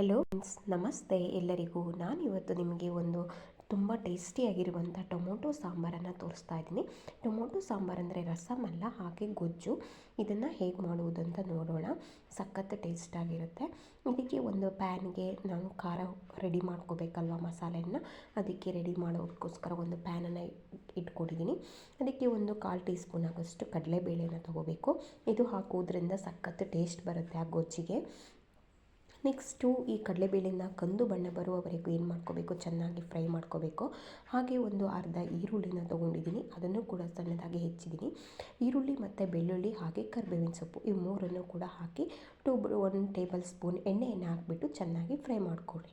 Hello friends, ನಮಸ್ತೆ. ಎಲ್ಲರಿಗೂ ನಾನು ಇವತ್ತು ನಿಮಗೆ ಒಂದು ತುಂಬ ಟೇಸ್ಟಿಯಾಗಿರುವಂಥ ಟೊಮೊಟೊ ಸಾಂಬಾರನ್ನು ತೋರಿಸ್ತಾ ಇದ್ದೀನಿ. ಟೊಮೊಟೊ ಸಾಂಬಾರು ಅಂದರೆ ರಸಮ್ ಅಲ್ಲ ಹಾಗೆ ಗೊಜ್ಜು. ಇದನ್ನು ಹೇಗೆ ಮಾಡುವುದಂತ ನೋಡೋಣ. ಸಖತ್ತು ಟೇಸ್ಟಾಗಿರುತ್ತೆ ಇದಕ್ಕೆ ಒಂದು ಪ್ಯಾನ್ಗೆ ನಾವು ಖಾರ ರೆಡಿ ಮಾಡ್ಕೋಬೇಕಲ್ವ ಮಸಾಲೆಯನ್ನು? ಅದಕ್ಕೆ ರೆಡಿ ಮಾಡೋದಕ್ಕೋಸ್ಕರ ಒಂದು ಪ್ಯಾನನ್ನು ಇಟ್ಕೊಂಡಿದ್ದೀನಿ. ಅದಕ್ಕೆ ಒಂದು ಕಾಲು ಟೀ ಸ್ಪೂನ್ ಆಗೋಷ್ಟು ಕಡಲೆಬೇಳೆನ ತೊಗೋಬೇಕು. ಇದು ಹಾಕೋದ್ರಿಂದ ಸಖತ್ತು ಟೇಸ್ಟ್ ಬರುತ್ತೆ ಆ ಗೊಜ್ಜಿಗೆ. ನೆಕ್ಸ್ಟು ಈ ಕಡಲೆಬೇಳೆನ ಕಂದು ಬಣ್ಣ ಬರುವವರೆಗೂ ಏನು ಮಾಡ್ಕೋಬೇಕು? ಚೆನ್ನಾಗಿ ಫ್ರೈ ಮಾಡ್ಕೋಬೇಕು. ಹಾಗೆ ಒಂದು ಅರ್ಧ ಈರುಳ್ಳಿನ ತೊಗೊಂಡಿದ್ದೀನಿ. ಅದನ್ನು ಕೂಡ ಸಣ್ಣದಾಗಿ ಹೆಚ್ಚಿದ್ದೀನಿ. ಈರುಳ್ಳಿ ಮತ್ತು ಬೆಳ್ಳುಳ್ಳಿ ಹಾಗೆ ಕರ್ಬೇವಿನ ಸೊಪ್ಪು ಈ ಮೂರನ್ನು ಕೂಡ ಹಾಕಿ ಟೂ ಒನ್ ಟೇಬಲ್ ಸ್ಪೂನ್ ಎಣ್ಣೆಯನ್ನು ಹಾಕಿಬಿಟ್ಟು ಚೆನ್ನಾಗಿ ಫ್ರೈ ಮಾಡಿಕೊಳ್ಳಿ.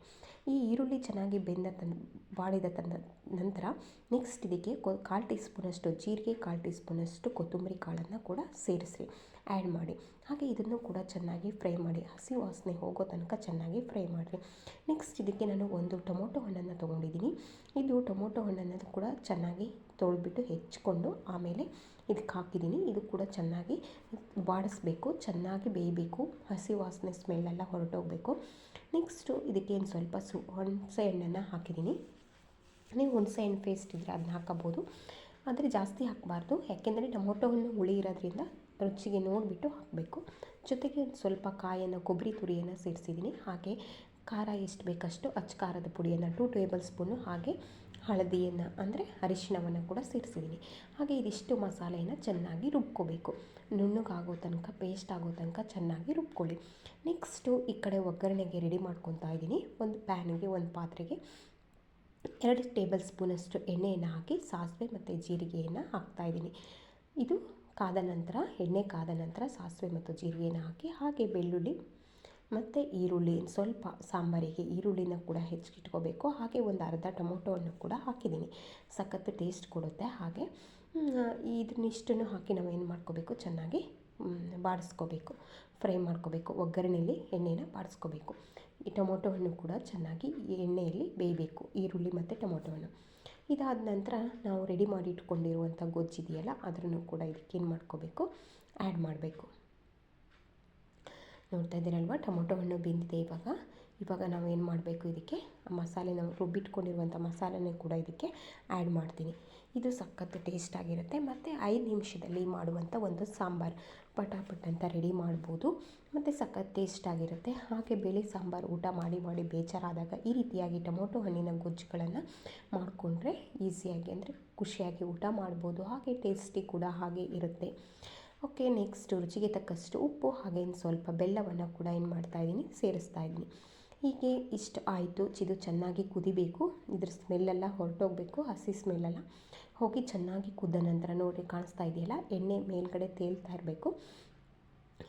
ಈ ಈರುಳ್ಳಿ ಚೆನ್ನಾಗಿ ಬೆಂದ ತನ್ ಬಾಡಿದ ತನ್ನ ನಂತರ ನೆಕ್ಸ್ಟ್ ಇದಕ್ಕೆ ಕೊ, ಕಾಲು ಟೀ ಸ್ಪೂನಷ್ಟು ಜೀರಿಗೆ, ಕಾಲು ಟೀ ಸ್ಪೂನಷ್ಟು ಕೊತ್ತಂಬರಿ ಕಾಳನ್ನು ಕೂಡ ಸೇರಿಸಿ ಆ್ಯಡ್ ಮಾಡಿ. ಹಾಗೆ ಇದನ್ನು ಕೂಡ ಚೆನ್ನಾಗಿ ಫ್ರೈ ಮಾಡಿ. ಹಸಿ ವಾಸನೆ ಹೋಗೋ ತನಕ ಚೆನ್ನಾಗಿ ಫ್ರೈ ಮಾಡಿರಿ. ನೆಕ್ಸ್ಟ್ ಇದಕ್ಕೆ ನಾನು ಒಂದು ಟೊಮೊಟೊ ಹಣ್ಣನ್ನು ತೊಗೊಂಡಿದ್ದೀನಿ. ಇದು ಟೊಮೊಟೊ ಹಣ್ಣನ್ನು ಕೂಡ ಚೆನ್ನಾಗಿ ತೊಳೆದ್ಬಿಟ್ಟು ಹೆಚ್ಚಿಕೊಂಡು ಆಮೇಲೆ ಇದಕ್ಕೆ ಹಾಕಿದ್ದೀನಿ. ಇದು ಕೂಡ ಚೆನ್ನಾಗಿ ಬಾಡಿಸ್ಬೇಕು, ಚೆನ್ನಾಗಿ ಬೇಯಬೇಕು. ಹಸಿ ವಾಸನೆ ಸ್ಮೆಲ್ಲೆಲ್ಲ ಹೊರಟೋಗಬೇಕು. ನೆಕ್ಸ್ಟು ಇದಕ್ಕೆ ಒಂದು ಸ್ವಲ್ಪ ಸು, ಹುಣಸೆ ಹಣ್ಣನ್ನು ಹಾಕಿದ್ದೀನಿ. ನೀವು ಹುಣಸೆ ಹಣ್ಣು ಪೇಸ್ಟ್ ಇದ್ದರೆ ಅದನ್ನ ಹಾಕಬೋದು ಆದರೆ ಜಾಸ್ತಿ ಹಾಕಬಾರ್ದು. ಯಾಕೆಂದರೆ ಟೊಮೊಟೊ ಹಣ್ಣು ಹುಳಿ ಇರೋದ್ರಿಂದ ರುಚಿಗೆ ನೋಡಿಬಿಟ್ಟು ಹಾಕಬೇಕು. ಜೊತೆಗೆ ಒಂದು ಸ್ವಲ್ಪ ಕಾಯನ್ನು, ಕೊಬ್ಬರಿ ತುರಿಯನ್ನು ಸೇರಿಸಿದ್ದೀನಿ. ಹಾಗೆ ಖಾರ ಎಷ್ಟು ಬೇಕಷ್ಟು ಅಚ್ಚ ಖಾರದ ಪುಡಿಯನ್ನು ಟೂ ಟೇಬಲ್ ಸ್ಪೂನು ಹಾಗೆ ಹಳದಿಯನ್ನು, ಅಂದರೆ ಅರಿಶಿಣವನ್ನು ಕೂಡ ಸೇರಿಸಿದ್ದೀನಿ. ಹಾಗೆ ಇದಿಷ್ಟು ಮಸಾಲೆಯನ್ನು ಚೆನ್ನಾಗಿ ರುಬ್ಕೋಬೇಕು. ನುಣ್ಣಗಾಗೋ ತನಕ ಪೇಸ್ಟ್ ಆಗೋ ತನಕ ಚೆನ್ನಾಗಿ ರುಬ್ಕೊಳ್ಳಿ. ನೆಕ್ಸ್ಟು ಈ ಕಡೆ ಒಗ್ಗರಣೆಗೆ ರೆಡಿ ಮಾಡ್ಕೊತಾ ಇದ್ದೀನಿ. ಒಂದು ಪ್ಯಾನಿಗೆ ಒಂದು ಪಾತ್ರೆಗೆ ಎರಡು ಟೇಬಲ್ ಸ್ಪೂನಷ್ಟು ಎಣ್ಣೆಯನ್ನು ಹಾಕಿ, ಸಾಸಿವೆ ಮತ್ತು ಜೀರಿಗೆಯನ್ನು ಹಾಕ್ತಾಯಿದ್ದೀನಿ ಇದು ಕಾದ ನಂತರ, ಎಣ್ಣೆ ಕಾದ ನಂತರ ಸಾಸಿವೆ ಮತ್ತು ಜೀರಿಗೆನ ಹಾಕಿ, ಹಾಗೆ ಬೆಳ್ಳುಳ್ಳಿ ಮತ್ತು ಈರುಳ್ಳಿ, ಸ್ವಲ್ಪ ಸಾಂಬಾರಿಗೆ ಈರುಳ್ಳಿನ ಕೂಡ ಹೆಚ್ಚಿಟ್ಕೋಬೇಕು. ಹಾಗೆ ಒಂದು ಅರ್ಧ ಟೊಮೊಟೊವನ್ನು ಕೂಡ ಹಾಕಿದ್ದೀನಿ. ಸಖತ್ತು ಟೇಸ್ಟ್ ಕೊಡುತ್ತೆ. ಹಾಗೆ ಇದನ್ನಿಷ್ಟನ್ನು ಹಾಕಿ ನಾವು ಏನು ಮಾಡ್ಕೋಬೇಕು? ಚೆನ್ನಾಗಿ ಬಾಡಿಸ್ಕೋಬೇಕು. ಫ್ರೈ ಮಾಡ್ಕೋಬೇಕು. ಒಗ್ಗರಣೆಯಲ್ಲಿ ಎಣ್ಣೆನ ಬಾಡಿಸ್ಕೋಬೇಕು. ಈ ಟೊಮೊಟೊ ಕೂಡ ಚೆನ್ನಾಗಿ ಎಣ್ಣೆಯಲ್ಲಿ ಬೇಯಬೇಕು. ಈರುಳ್ಳಿ ಮತ್ತು ಟೊಮೊಟೊ ಇದಾದ ನಂತರ ನಾವು ರೆಡಿ ಮಾಡಿ ಇಟ್ಕೊಂಡಿರುವಂಥ ಗೊಜ್ಜಿದೆಯಲ್ಲ ಅದನ್ನು ಕೂಡ ಇದಕ್ಕೇನು ಮಾಡ್ಕೋಬೇಕು? ಆ್ಯಡ್ ಮಾಡಬೇಕು. ನೋಡ್ತಾ ಇದ್ದೀರಲ್ವ? ಟೊಮೊಟೊ ಹಣ್ಣು ಬೆಂದಿದೆ ಇವಾಗ. ಇವಾಗ ನಾವು ಏನು ಮಾಡಬೇಕು ಇದಕ್ಕೆ? ಮಸಾಲೆ ನಾವು ರುಬ್ಬಿಟ್ಕೊಂಡಿರುವಂಥ ಮಸಾಲೆನೇ ಕೂಡ ಇದಕ್ಕೆ ಆ್ಯಡ್ ಮಾಡ್ತೀನಿ. ಇದು ಸಖತ್ತು ಟೇಸ್ಟಾಗಿರುತ್ತೆ ಮತ್ತು ಐದು ನಿಮಿಷದಲ್ಲಿ ಮಾಡುವಂಥ ಒಂದು ಸಾಂಬಾರು. ಪಟಾಪಟ್ ಅಂತ ರೆಡಿ ಮಾಡ್ಬೋದು. ಮತ್ತು ಸಖತ್ ಟೇಸ್ಟಾಗಿರುತ್ತೆ ಹಾಗೆ ಬೇಳೆ ಸಾಂಬಾರು ಊಟ ಮಾಡಿ ಮಾಡಿ ಬೇಜಾರಾದಾಗ ಈ ರೀತಿಯಾಗಿ ಟೊಮೊಟೊ ಹಣ್ಣಿನ ಗೊಜ್ಜುಗಳನ್ನು ಮಾಡಿಕೊಂಡ್ರೆ ಈಸಿಯಾಗಿ ಅಂದರೆ ಖುಷಿಯಾಗಿ ಊಟ ಮಾಡ್ಬೋದು. ಹಾಗೆ ಟೇಸ್ಟಿ ಕೂಡ ಹಾಗೆ ಇರುತ್ತೆ. ಓಕೆ ನೆಕ್ಸ್ಟ್ ರುಚಿಗೆ ತಕ್ಕಷ್ಟು ಉಪ್ಪು ಹಾಗೆ ಸ್ವಲ್ಪ ಬೆಲ್ಲವನ್ನು ಕೂಡ ಏನು ಮಾಡ್ತಾಯಿದ್ದೀನಿ ಸೇರಿಸ್ತಾ ಇದ್ದೀನಿ. ಹೀಗೆ ಇಷ್ಟು ಆಯಿತು. ಇದು ಚೆನ್ನಾಗಿ ಕುದಿಬೇಕು. ಇದ್ರ ಸ್ಮೆಲ್ಲೆಲ್ಲ ಹೊರಟೋಗಬೇಕು, ಹಸಿ ಸ್ಮೆಲ್ಲೆಲ್ಲ. ಹೋಗಿ ಚೆನ್ನಾಗಿ ಕುದ್ದ ನಂತರ ನೋಡಿ, ಕಾಣಿಸ್ತಾ ಇದೆಯಲ್ಲ? ಎಣ್ಣೆ ಮೇಲ್ಗಡೆ ತೇಲ್ತಾ ಇರಬೇಕು.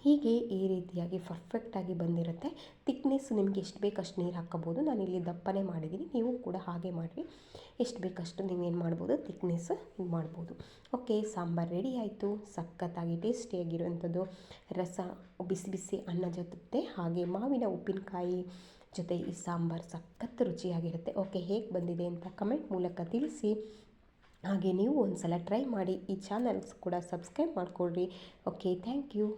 ಹೀಗೆ ಈ ರೀತಿಯಾಗಿ ಪರ್ಫೆಕ್ಟಾಗಿ ಬಂದಿರುತ್ತೆ. ತಿಕ್ನೆಸ್ ನಿಮಗೆ ಎಷ್ಟು ಬೇಕಷ್ಟು ನೀರು ಹಾಕ್ಕೋಬೋದು ನಾನು ಇಲ್ಲಿ ದಪ್ಪನೇ ಮಾಡಿದ್ದೀನಿ ನೀವು ಕೂಡ ಹಾಗೆ ಮಾಡಿರಿ. ಎಷ್ಟು ಬೇಕಷ್ಟು ನೀವೇನು ಮಾಡ್ಬೋದು? ತಿಕ್ನೆಸ್ ಇದು ಮಾಡ್ಬೋದು. ಓಕೆ ಸಾಂಬಾರು ರೆಡಿ ಆಯಿತು. ಸಖತ್ತಾಗಿ ಟೇಸ್ಟಿಯಾಗಿರುವಂಥದ್ದು ರಸ, ಬಿಸಿ ಬಿಸಿ ಅನ್ನ ಜೊತೆ ಹಾಗೆ ಮಾವಿನ ಉಪ್ಪಿನಕಾಯಿ ಜೊತೆ ಈ ಸಾಂಬಾರು ಸಖತ್ತು ರುಚಿಯಾಗಿರುತ್ತೆ. ಓಕೆ, ಹೇಗೆ ಬಂದಿದೆ ಅಂತ ಕಮೆಂಟ್ ಮೂಲಕ ತಿಳಿಸಿ. ಹಾಗೆ ನೀವು ಒಂದು ಸಲ ಟ್ರೈ ಮಾಡಿ ಈ ಚಾನಲ್ಸ್ ಕೂಡ ಸಬ್ಸ್ಕ್ರೈಬ್ ಮಾಡಿಕೊಡ್ರಿ ಓಕೆ, ಥ್ಯಾಂಕ್ ಯು.